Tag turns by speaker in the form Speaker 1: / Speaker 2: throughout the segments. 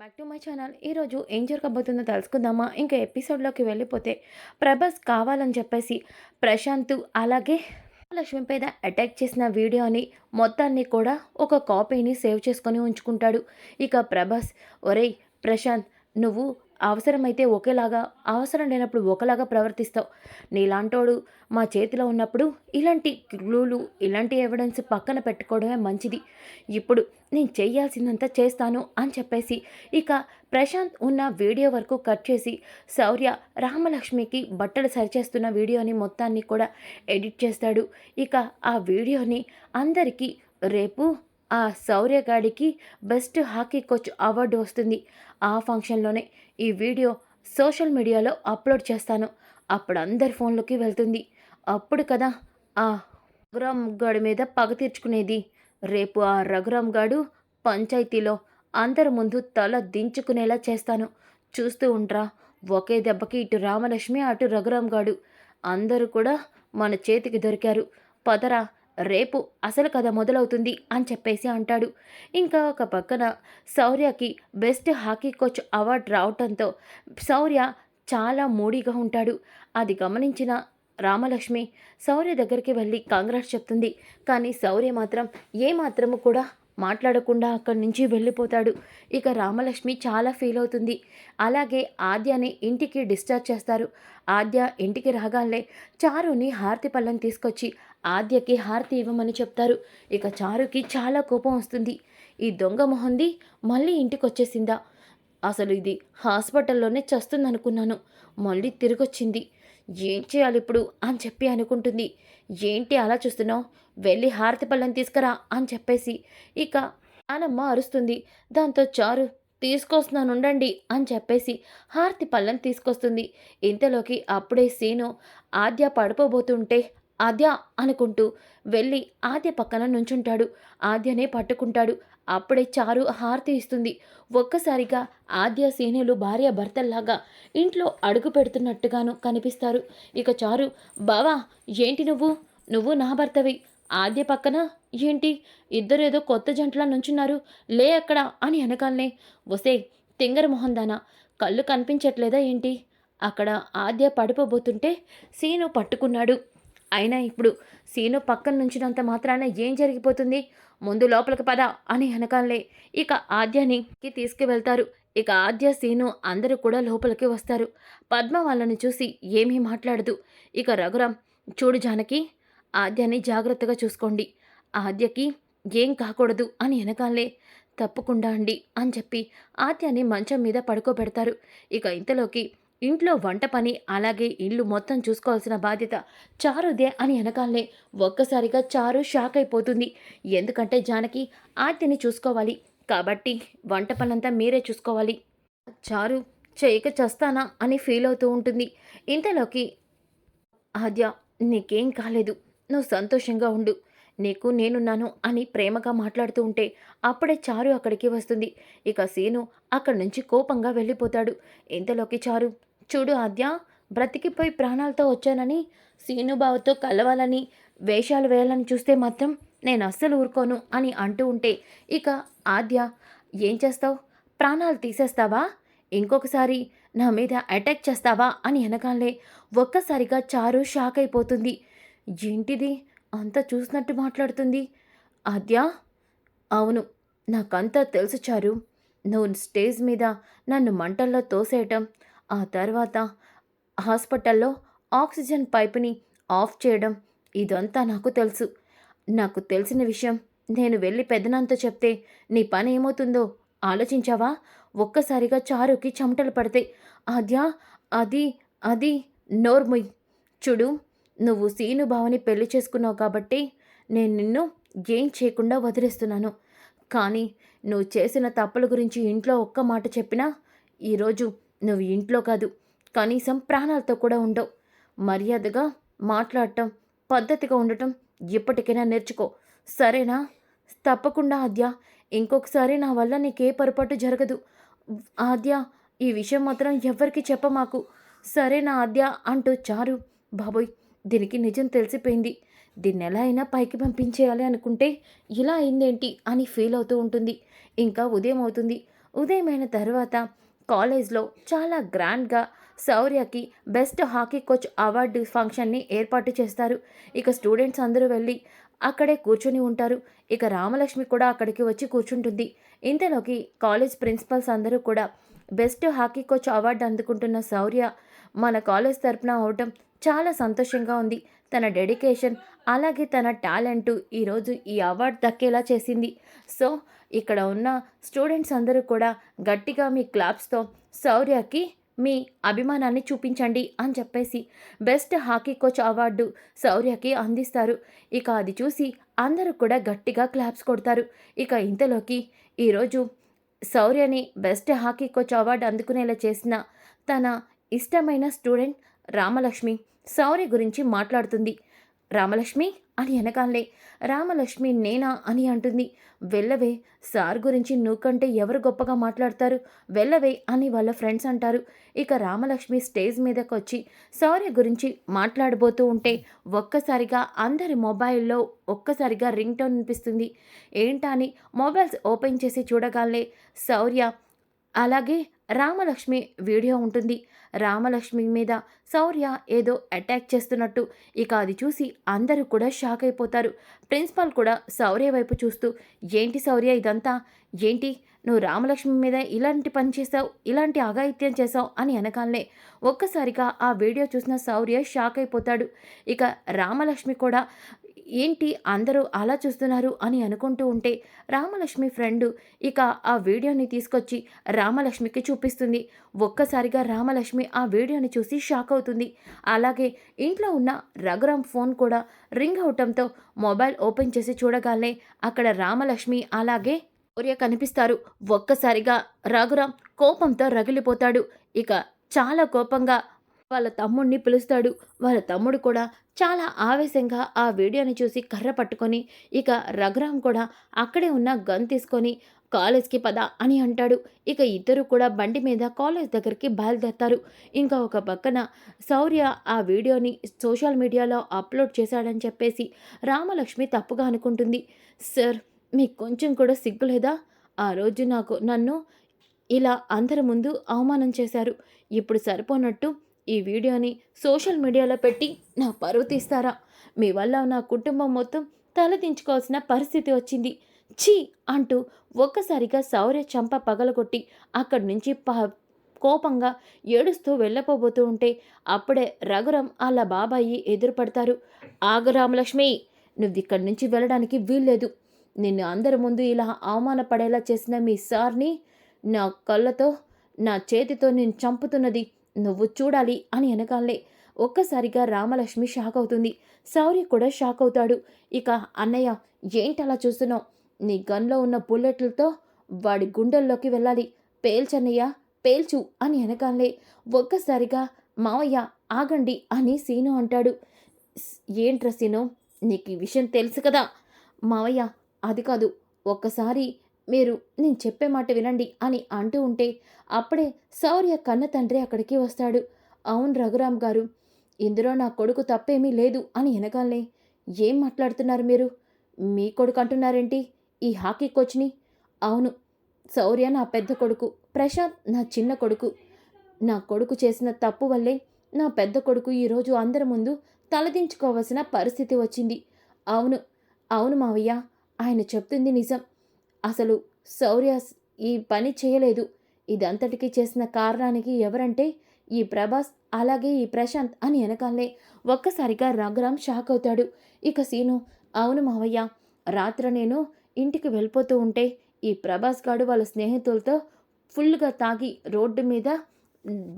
Speaker 1: Back to my channel ఈరోజు ఏం జరగబోతుందో తెలుసుకుందామా? ఇంకా ఎపిసోడ్లోకి వెళ్ళిపోతే ప్రభాస్ కావాలని చెప్పేసి ప్రశాంత్ అలాగే లక్ష్మి మీద అటాక్ చేసిన వీడియోని మొత్తాన్ని కూడా ఒక కాపీని సేవ్ చేసుకొని ఉంచుకుంటాడు. ఇక ప్రభాస్ ఒరేయ్ ప్రశాంత్ నువ్వు అవసరమైతే ఒకేలాగా అవసరం లేనప్పుడు ఒకలాగా ప్రవర్తిస్తావు. నీలాంటోడు మా చేతిలో ఉన్నప్పుడు ఇలాంటి క్లూలు ఇలాంటి ఎవిడెన్స్ పక్కన పెట్టుకోవడమే మంచిది. ఇప్పుడు నేను చేయాల్సిందంతా చేస్తాను అని చెప్పేసి ఇక ప్రశాంత్ ఉన్న వీడియో వరకు కట్ చేసి శౌర్య రామలక్ష్మికి బట్టలు సరిచేస్తున్న వీడియోని మొత్తాన్ని కూడా ఎడిట్ చేస్తాడు. ఇక ఆ వీడియోని అందరికీ రేపు ఆ శౌర్యగాడికి బెస్ట్ హాకీ కోచ్ అవార్డు వస్తుంది. ఆ ఫంక్షన్లోనే ఈ వీడియో సోషల్ మీడియాలో అప్లోడ్ చేస్తాను. అప్పుడు అందరి ఫోన్లోకి వెళ్తుంది. అప్పుడు కదా ఆ రఘురామ్ గాడి మీద పగ తీర్చుకునేది. రేపు ఆ రఘురామ్ గాడు పంచాయతీలో అందరి ముందు తల దించుకునేలా చేస్తాను. చూస్తూ ఉంట్రా ఒకే దెబ్బకి ఇటు రామలక్ష్మి అటు రఘురామ్ గాడు. అందరూ కూడా మన చేతికి దొరికారు. పదరా రేపు అసలు కథ మొదలవుతుంది అని చెప్పేసి అంటాడు. ఇంకా ఒక పక్కన శౌర్యకి బెస్ట్ హాకీ కోచ్ అవార్డు రావటంతో శౌర్య చాలా మూడీగా ఉంటాడు. అది గమనించిన రామలక్ష్మి శౌర్య దగ్గరికి వెళ్ళి కాంగ్రెస్ చెప్తుంది. కానీ శౌర్య మాత్రం ఏమాత్రము కూడా మాట్లాడకుండా అక్కడి నుంచి వెళ్ళిపోతాడు. ఇక రామలక్ష్మి చాలా ఫీల్ అవుతుంది. అలాగే ఆద్యని ఇంటికి డిశ్చార్జ్ చేస్తారు. ఆద్య ఇంటికి రాగానే చారుని హారతి పళ్ళని తీసుకొచ్చి ఆద్యకి హారతి ఇవ్వమని చెప్తారు. ఇక చారుకి చాలా కోపం వస్తుంది. ఈ దొంగ మొహంది మళ్ళీ ఇంటికి వచ్చేసిందా అసలు ఇది హాస్పిటల్లోనే చస్తుందనుకున్నాను. మళ్ళీ తిరిగొచ్చింది. ఏం చేయాలి ఇప్పుడు అని చెప్పి అనుకుంటుంది. ఏంటి అలా చూస్తున్నావు? వెళ్ళి హారతి పళ్ళని తీసుకురా అని చెప్పేసి. ఇక నానమ్మ అరుస్తుంది. దాంతో చారు తీసుకొస్తున్నాను ఉండండి అని చెప్పేసి హారతి పళ్ళని తీసుకొస్తుంది. ఇంతలోకి అప్పుడే సీను ఆద్య పడిపోబోతుంటే ఆద్య అనుకుంటూ వెళ్ళి ఆద్య పక్కన నుంచుంటాడు. ఆద్యనే పట్టుకుంటాడు. అప్పుడే చారు హారతి ఇస్తుంది. ఒక్కసారిగా ఆద్య సీనులు భార్య భర్తల్లాగా ఇంట్లో అడుగు పెడుతున్నట్టుగాను కనిపిస్తారు. ఇక చారు బావా ఏంటి నువ్వు? నువ్వు నా భర్తవి. ఆద్య పక్కన? ఏంటి? ఇద్దరు ఏదో కొత్త జంటలా నుంచున్నారు. లే అక్కడ అని అనగాలనే వసే తింగర మొహందానా కళ్ళు కనిపించట్లేదా ఏంటి అక్కడ ఆద్య పడిపోబోతుంటే సీను పట్టుకున్నాడు. అయినా ఇప్పుడు సీను పక్కన నుంచినంత మాత్రాన ఏం జరిగిపోతుంది? ముందు లోపలికి పద అని అనకాలే. ఇక ఆద్యానికి తీసుకువెళ్తారు. ఇక ఆద్య సీను అందరూ కూడా లోపలికి వస్తారు. పద్మ వాళ్ళని చూసి ఏమీ మాట్లాడదు. ఇక రఘురాం చూడు జానకి ఆద్యాన్ని జాగ్రత్తగా చూసుకోండి. ఆద్యకి ఏం కాకూడదు అని వెనకాలే తప్పకుండా అండి అని చెప్పి ఆద్యాన్ని మంచం మీద పడుకోబెడతారు. ఇక ఇంతలోకి ఇంట్లో వంట పని అలాగే ఇల్లు మొత్తం చూసుకోవాల్సిన బాధ్యత చారుదే అని వెనకాలనే ఒక్కసారిగా చారు షాక్ అయిపోతుంది. ఎందుకంటే జానకి ఆర్తిని చూసుకోవాలి. కాబట్టి వంట పనంతా మీరే చూసుకోవాలి. చారు చేయక చస్తానా అని ఫీల్ అవుతూ ఉంటుంది. ఇంతలోకి ఆద్య నీకేం కాలేదు. నువ్వు సంతోషంగా ఉండు. నీకు నేనున్నాను అని ప్రేమగా మాట్లాడుతూ ఉంటే అప్పుడే చారు అక్కడికి వస్తుంది. ఇక సీను అక్కడి నుంచి కోపంగా వెళ్ళిపోతాడు. ఇంతలోకి చారు చూడు ఆద్య బ్రతికిపోయి ప్రాణాలతో వచ్చానని సీనుబావతో కలవాలని వేషాలు వేయాలని చూస్తే మాత్రం నేను అస్సలు ఊరుకోను అని అంటూ ఉంటే ఇక ఆద్య ఏం చేస్తావు? ప్రాణాలు తీసేస్తావా? ఇంకొకసారి నా మీద అటాక్ చేస్తావా? అని వెనకాలే ఒక్కసారిగా చారు షాక్ అయిపోతుంది. ఏంటిది? అంత చూసినట్టు మాట్లాడుతుంది. ఆద్య? అవును నాకంతా తెలుసు చారు. నువ్వు స్టేజ్ మీద నన్ను మంటల్లో తోసేయటం ఆ తర్వాత హాస్పిటల్లో ఆక్సిజన్ పైపుని ఆఫ్ చేయడం ఇదంతా నాకు తెలుసు. నాకు తెలిసిన విషయం నేను వెళ్ళి పెద్దనంతో చెప్తే నీ పని ఏమవుతుందో ఆలోచించావా? ఒక్కసారిగా చారుకి చెమటలు పడతాయి. అద్యా అది అది నోర్ముయ్. చూడు నువ్వు సీను భావని పెళ్ళి చేసుకున్నావు కాబట్టి నేను నిన్ను ఏం చేయకుండా వదిలేస్తున్నాను. కానీ నువ్వు చేసిన తప్పుల గురించి ఇంట్లో ఒక్క మాట చెప్పినా ఈరోజు నువ్వు ఇంట్లో కాదు కనీసం ప్రాణాలతో కూడా ఉండవు. మర్యాదగా మాట్లాడటం పద్ధతిగా ఉండటం ఇప్పటికైనా నేర్చుకో. సరేనా? తప్పకుండా ఆద్య. ఇంకొకసారి నా వల్ల నీకే పొరపాటు జరగదు. ఆద్య ఈ విషయం మాత్రం ఎవ్వరికి చెప్పమాకు. సరేనా ఆద్య? అంటూ చారు. బాబోయ్ దీనికి నిజం తెలిసిపోయింది. దీన్ని ఎలా అయినా పైకి పంపించేయాలి అనుకుంటే ఇలా అయిందేంటి అని ఫీల్ అవుతూ ఉంటుంది. ఇంకా ఉదయం అవుతుంది. ఉదయమైన తర్వాత కాలేజ్లో చాలా గ్రాండ్గా శౌర్యకి బెస్ట్ హాకీ కోచ్ అవార్డు ఫంక్షన్ని ఏర్పాటు చేస్తారు. ఇక స్టూడెంట్స్ అందరూ వెళ్ళి అక్కడే కూర్చొని ఉంటారు. ఇక రామలక్ష్మి కూడా అక్కడికి వచ్చి కూర్చుంటుంది. ఇంతలోకి కాలేజ్ ప్రిన్సిపల్స్ అందరూ కూడా బెస్ట్ హాకీ కోచ్ అవార్డు అందుకుంటున్న శౌర్య మన కాలేజ్ తరపున అవటం చాలా సంతోషంగా ఉంది. తన డెడికేషన్ అలాగే తన టాలెంట్ ఈరోజు ఈ అవార్డు దక్కేలా చేసింది. సో ఇక్కడ ఉన్న స్టూడెంట్స్ అందరూ కూడా గట్టిగా మీ క్లాప్స్తో శౌర్యకి మీ అభిమానాన్ని చూపించండి అని చెప్పేసి బెస్ట్ హాకీ కోచ్ అవార్డు శౌర్యకి అందిస్తారు. ఇక అది చూసి అందరూ కూడా గట్టిగా క్లాప్స్ కొడతారు. ఇక ఇంతలోకి ఈరోజు శౌర్యని బెస్ట్ హాకీ కోచ్ అవార్డు అందుకునేలా చేసిన తన ఇష్టమైన స్టూడెంట్ రామలక్ష్మి శౌర్య గురించి మాట్లాడుతుంది. రామలక్ష్మి అని వెనకాలే రామలక్ష్మి నేనా? అని అంటుంది. వెళ్ళవే సార్ గురించి నువ్వుకంటే ఎవరు గొప్పగా మాట్లాడతారు? వెళ్ళవే అని వాళ్ళ ఫ్రెండ్స్ అంటారు. ఇక రామలక్ష్మి స్టేజ్ మీదకి వచ్చి శౌర్య గురించి మాట్లాడబోతూ ఉంటే ఒక్కసారిగా అందరి మొబైల్లో ఒక్కసారిగా రింగ్ టోన్ అనిపిస్తుంది ఏంటా అని మొబైల్స్ ఓపెన్ చేసి చూడగానే శౌర్య అలాగే రామలక్ష్మి వీడియో ఉంటుంది. రామలక్ష్మి మీద శౌర్య ఏదో అటాక్ చేస్తున్నట్టు. ఇక అది చూసి అందరూ కూడా షాక్ అయిపోతారు. ప్రిన్సిపాల్ కూడా శౌర్య వైపు చూస్తూ ఏంటి శౌర్య ఇదంతా? ఏంటి? నువ్వు రామలక్ష్మి మీద ఇలాంటి పని చేసావు ఇలాంటి అఘాయిత్యం చేసావు అని అనగానే ఒక్కసారిగా ఆ వీడియో చూసిన శౌర్య షాక్ అయిపోతాడు. ఇక రామలక్ష్మి కూడా ఏంటి అందరూ అలా చూస్తున్నారు అని అనుకుంటూ ఉంటే రామలక్ష్మి ఫ్రెండు ఇక ఆ వీడియోని తీసుకొచ్చి రామలక్ష్మికి చూపిస్తుంది. ఒక్కసారిగా రామలక్ష్మి ఆ వీడియోని చూసి షాక్ అవుతుంది. అలాగే ఇంట్లో ఉన్న రఘురామ్ ఫోన్ కూడా రింగ్ అవటంతో మొబైల్ ఓపెన్ చేసి చూడగానే అక్కడ రామలక్ష్మి అలాగే శౌర్య కనిపిస్తారు. ఒక్కసారిగా రఘురామ్ కోపంతో రగిలిపోతాడు. ఇక చాలా కోపంగా వాళ్ళ తమ్ముడిని పిలుస్తాడు. వాళ్ళ తమ్ముడు కూడా చాలా ఆవేశంగా ఆ వీడియోని చూసి కర్ర పట్టుకొని ఇక రఘురామ్ కూడా అక్కడే ఉన్న గన్ తీసుకొని కాలేజ్కి పద అని అంటాడు. ఇక ఇద్దరు కూడా బండి మీద కాలేజ్ దగ్గరికి బయలుదేరతారు. ఇంకా ఒక పక్కన శౌర్య ఆ వీడియోని సోషల్ మీడియాలో అప్లోడ్ చేశాడని చెప్పేసి రామలక్ష్మి తప్పుగా అనుకుంటుంది. సార్ మీకు కొంచెం కూడా సిగ్గులేదా ఆ రోజు నాకు నన్ను ఇలా అందరి ముందు అవమానం చేశారు. ఇప్పుడు సరిపోనట్టు ఈ వీడియోని సోషల్ మీడియాలో పెట్టి నా పరువు తీస్తారా? మీ వల్ల నా కుటుంబం మొత్తం తలదించుకోవాల్సిన పరిస్థితి వచ్చింది. ఛీ! అంటూ ఒక్కసారిగా శౌర్య చంప పగలగొట్టి అక్కడి నుంచి ప కోపంగా ఏడుస్తూ వెళ్ళపోబోతూ ఉంటే అప్పుడే రఘురం వాళ్ళ బాబాయి ఎదురుపడతారు. ఆగు రామలక్ష్మి నువ్వు ఇక్కడి నుంచి వెళ్ళడానికి వీల్లేదు. నిన్ను అందరి ముందు ఇలా అవమానపడేలా చేసిన మీ సార్ని నా కళ్ళతో నా చేతితో నేను చంపుతున్నది నువ్వు చూడాలి అని వెనకాలే ఒక్కసారిగా రామలక్ష్మి షాక్ అవుతుంది. శౌర్య కూడా షాక్ అవుతాడు. ఇక అన్నయ్య ఏంటి అలా చూస్తున్నావు? నీ గన్లో ఉన్న బుల్లెట్లతో వాడి గుండెల్లోకి వెళ్ళాలి. పేల్చన్నయ్య పేల్చు అని వెనకాలే ఒక్కసారిగా మావయ్య ఆగండి అని సీను అంటాడు. ఏంట్రా సీను? నీకు ఈ విషయం తెలుసు కదా? మావయ్య అది కాదు. ఒక్కసారి మీరు నేను చెప్పే మాట వినండి అని అంటూ ఉంటే అప్పుడే శౌర్య కన్న తండ్రి అక్కడికి వస్తాడు. అవును రఘురామ్ గారు ఇందులో నా కొడుకు తప్పేమీ లేదు అని వెనకాలే ఏం మాట్లాడుతున్నారు మీరు? మీ కొడుకు అంటున్నారేంటి? ఈ హాకీ కోచ్ని? అవును శౌర్య నా పెద్ద కొడుకు ప్రశాంత్ నా చిన్న కొడుకు. నా కొడుకు చేసిన తప్పు వల్లే నా పెద్ద కొడుకు ఈరోజు అందరి ముందు తలదించుకోవాల్సిన పరిస్థితి వచ్చింది. అవును అవును మావయ్య ఆయన చెప్తుంది నిజం. అసలు శౌర్య ఈ పని చేయలేదు. ఇదంతటికీ చేసిన కారణానికి ఎవరంటే ఈ ప్రభాస్ అలాగే ఈ ప్రశాంత్ అని వెనకాలే ఒక్కసారిగా రఘురామ్ షాక్ అవుతాడు. ఇక సీను అవును మావయ్య రాత్ర నేను ఇంటికి వెళ్ళిపోతూ ఉంటే ఈ ప్రభాస్ గాడు వాళ్ళ స్నేహితులతో ఫుల్గా తాగి రోడ్డు మీద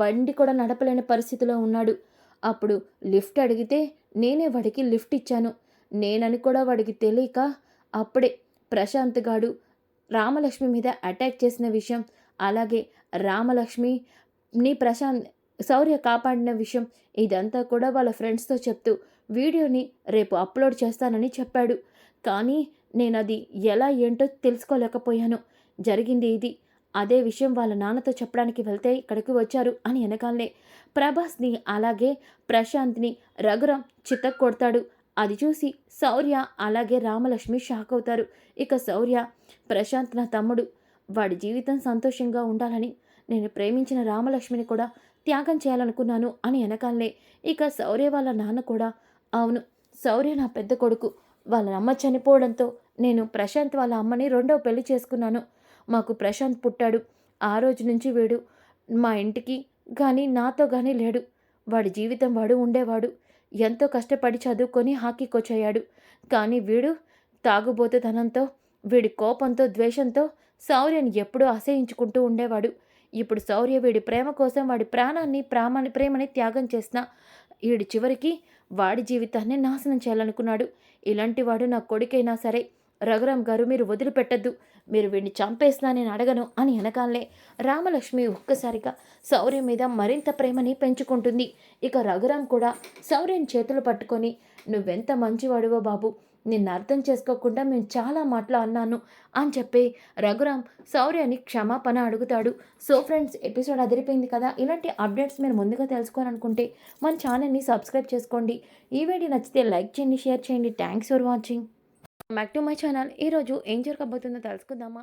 Speaker 1: బండి కూడా నడపలేని పరిస్థితిలో ఉన్నాడు. అప్పుడు లిఫ్ట్ అడిగితే నేనే వాడికి లిఫ్ట్ ఇచ్చాను. నేనని కూడా వాడికి తెలియక అప్పుడే ప్రశాంత్ గాడు రామలక్ష్మి మీద అటాక్ చేసిన విషయం అలాగే రామలక్ష్మిని ప్రశాంత్ శౌర్య కాపాడిన విషయం ఇదంతా కూడా వాళ్ళ ఫ్రెండ్స్తో చెప్తూ వీడియోని రేపు అప్లోడ్ చేస్తానని చెప్పాడు. కానీ నేను అది ఎలా ఏంటో తెలుసుకోలేకపోయాను. జరిగింది ఇది. అదే విషయం వాళ్ళ నాన్నతో చెప్పడానికి వెళ్తే ఇక్కడికి వచ్చారు అని వెనకాలనే ప్రభాస్ని అలాగే ప్రశాంత్ని రఘురం చిత్తకు కొడతాడు అది చూసి శౌర్య అలాగే రామలక్ష్మి షాక్ అవుతారు. ఇక శౌర్య ప్రశాంత్ నా తమ్ముడు వాడి జీవితం సంతోషంగా ఉండాలని నేను ప్రేమించిన రామలక్ష్మిని కూడా త్యాగం చేయాలనుకున్నాను అని వెనకాలనే ఇక శౌర్య వాళ్ళ నాన్న కూడా అవును శౌర్య నా పెద్ద కొడుకు వాళ్ళ అమ్మ చనిపోవడంతో నేను ప్రశాంత్ వాళ్ళ అమ్మని రెండవ పెళ్ళి చేసుకున్నాను. మాకు ప్రశాంత్ పుట్టాడు. ఆ రోజు నుంచి వీడు మా ఇంటికి కానీ నాతో కానీ లేడు. వాడి జీవితం వాడు ఉండేవాడు. ఎంతో కష్టపడి చదువుకొని హాకీ కోచ్ కానీ వీడు తాగుబోతుతనంతో వీడి కోపంతో ద్వేషంతో శౌర్యని ఎప్పుడూ అసహించుకుంటూ ఉండేవాడు. ఇప్పుడు శౌర్య వీడి ప్రేమ కోసం వాడి ప్రాణాన్ని ప్రామాని ప్రేమని త్యాగం చేసిన వీడి చివరికి వాడి జీవితాన్ని నాశనం చేయాలనుకున్నాడు. ఇలాంటి వాడు నా కొడుకైనా సరే రఘురాం గారు మీరు వదిలిపెట్టద్దు. మీరు వీడిని చంపేసినా నేను అడగను అని అనగానే రామలక్ష్మి ఒక్కసారిగా శౌర్య మీద మరింత ప్రేమని పెంచుకుంటుంది. ఇక రఘురాం కూడా శౌర్యని చేతులు పట్టుకొని నువ్వెంత మంచివాడివో బాబు నిన్ను అర్థం చేసుకోకుండా మేము చాలా మాటలు అన్నాను అని చెప్పి రఘురామ్ శౌర్యని క్షమాపణ అడుగుతాడు. సో ఫ్రెండ్స్ ఎపిసోడ్ అదిరిపోయింది కదా ఇలాంటి అప్డేట్స్ మీరు ముందుగా తెలుసుకోవాలనుకుంటే మన ఛానల్ని సబ్స్క్రైబ్ చేసుకోండి. ఈ వీడియో నచ్చితే లైక్ చేయండి షేర్ చేయండి. Thanks for watching. Back to my channel ఈరోజు ఏం జరగబోతుందో తెలుసుకుందామా?